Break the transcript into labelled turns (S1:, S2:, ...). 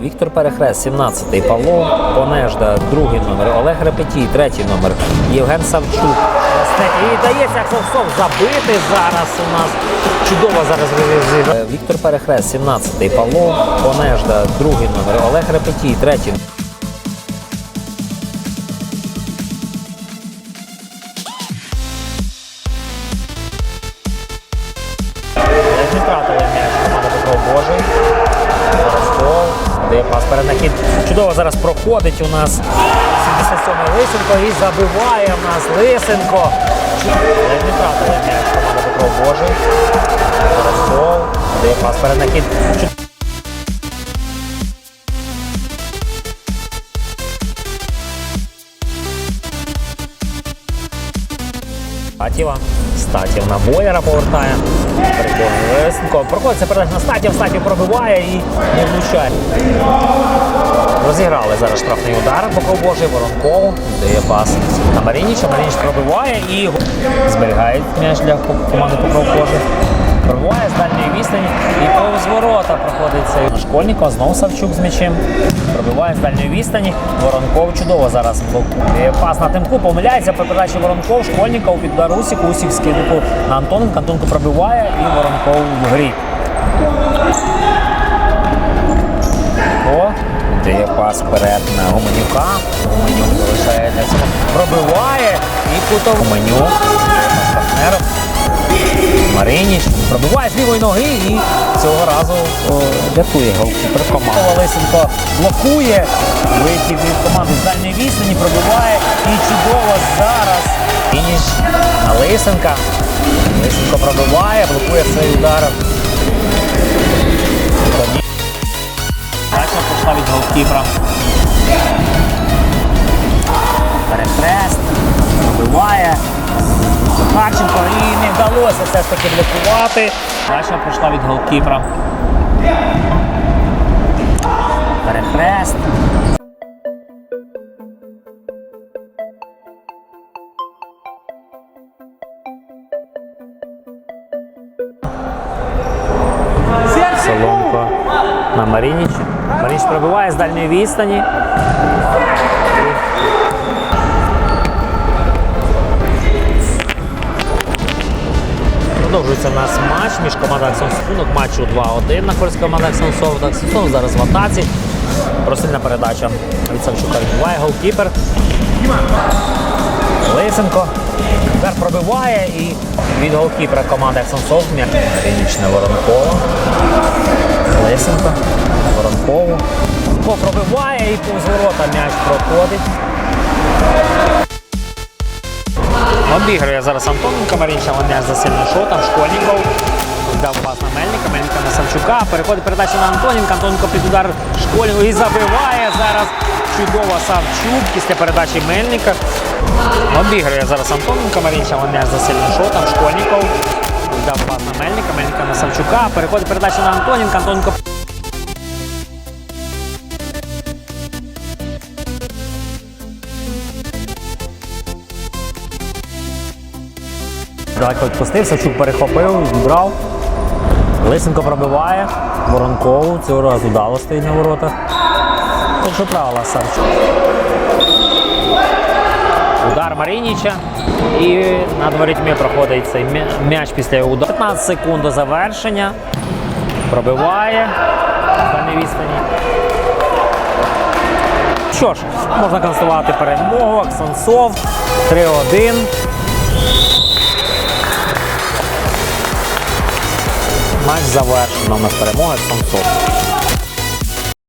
S1: Віктор Перехрест, 17-й, Павло Понежда, другий номер, Олег Репетій, третій номер, Євген Савчук. І дається Совсов забити зараз у нас. Чудово зараз зіграв. Віктор Перехрест, 17-й, Павло Понежда, другий номер, Олег Репетій, третій. Не втратили м'яч команда Петро Божий. Пас перенахід. Чудово зараз проходить у нас 77-й Лисенко і забиває в нас Лисенко. Не втратили м'яч команда Петро Божий. Зараз гол. Дає пас перенахід. Чудово. Статєва. Статєв на Боєра повертає. Переконує Проходиться передача на в статі пробиває і не влучає. Розіграли зараз штрафний удар. Покров Божий, Воронков. Дає пас на Марініча. Марініч пробиває і зберігає м'яч для команди Покров Божий. Пробиває з дальньої відстані і повз ворота проходить цей Школьников. Знову Савчук з м'ячем. Пробиває з дальньої відстані. Воронков чудово зараз блокує. Пас на тимку, помиляється при передачі Воронков. Школьников під удар Усіку. Усік скидку на Антоненко. Антоненко пробиває і Воронков в грі. О, дає пас вперед на Гуменюка. Гуменюк залишається. Пробиває і кутов Гуменюк. Партнером. Пробиває з лівої ноги і цього разу рятує голкіпер. Лисенко блокує, вихід від команди з дальньої відстані, пробиває і чудово зараз. Фініш на Лисенка. Лисенко пробиває, блокує цей удар. Тоді пішла від голкіпера. Перехрест, пробиває. Харченко і не вдалося все ж таки блокувати. Дача пройшла від голкіпера. Перехрест. Соломко на Марініч. Марініч пробиває з дальньої відстані. Продовжується у нас матч між командами Аксонсунок. Матчу 2-1 на користь команди Аксонсов. Аксонсов зараз в атаці. Просильна передача від Савчука відбуває голкіпер. Лисенко. Тепер пробиває і від голкіпера команди Аксонсов м'яч Фінічне Воронкова. Лисенко. Воронкову. О, пробиває і повз ворота м'яч проходить. Обігрує зараз Антоненко Марінча, м'яч за сильним шотом, Школьников. Дав пас на Мельника, Мельника на Савчука. Переходить передача на Антоненка. Антоненко під удар Школьникова і забиває зараз чудово Савчук після передачі Мельника. Обігрує зараз Антоненко Марінча, м'яч за сильним шотом, Школьников. Дав пас на Мельника, Мельника на Савчука. Переходить передача на Антоненка. Антоненко Далеко відпустив, Савчук перехопив, відібрав. Лисенко пробиває. Воронкову. Цього разу вдало стоїть на воротах. Так що правила Савчук. Удар Марініча. І над ворітьми проходить цей м'яч після його удару. 15 секунд до завершення. Пробиває. дальній відстані. Що ж, можна констатувати перемогу. Аксансов 3-1. Матч завершено. У нас перемога Самсов.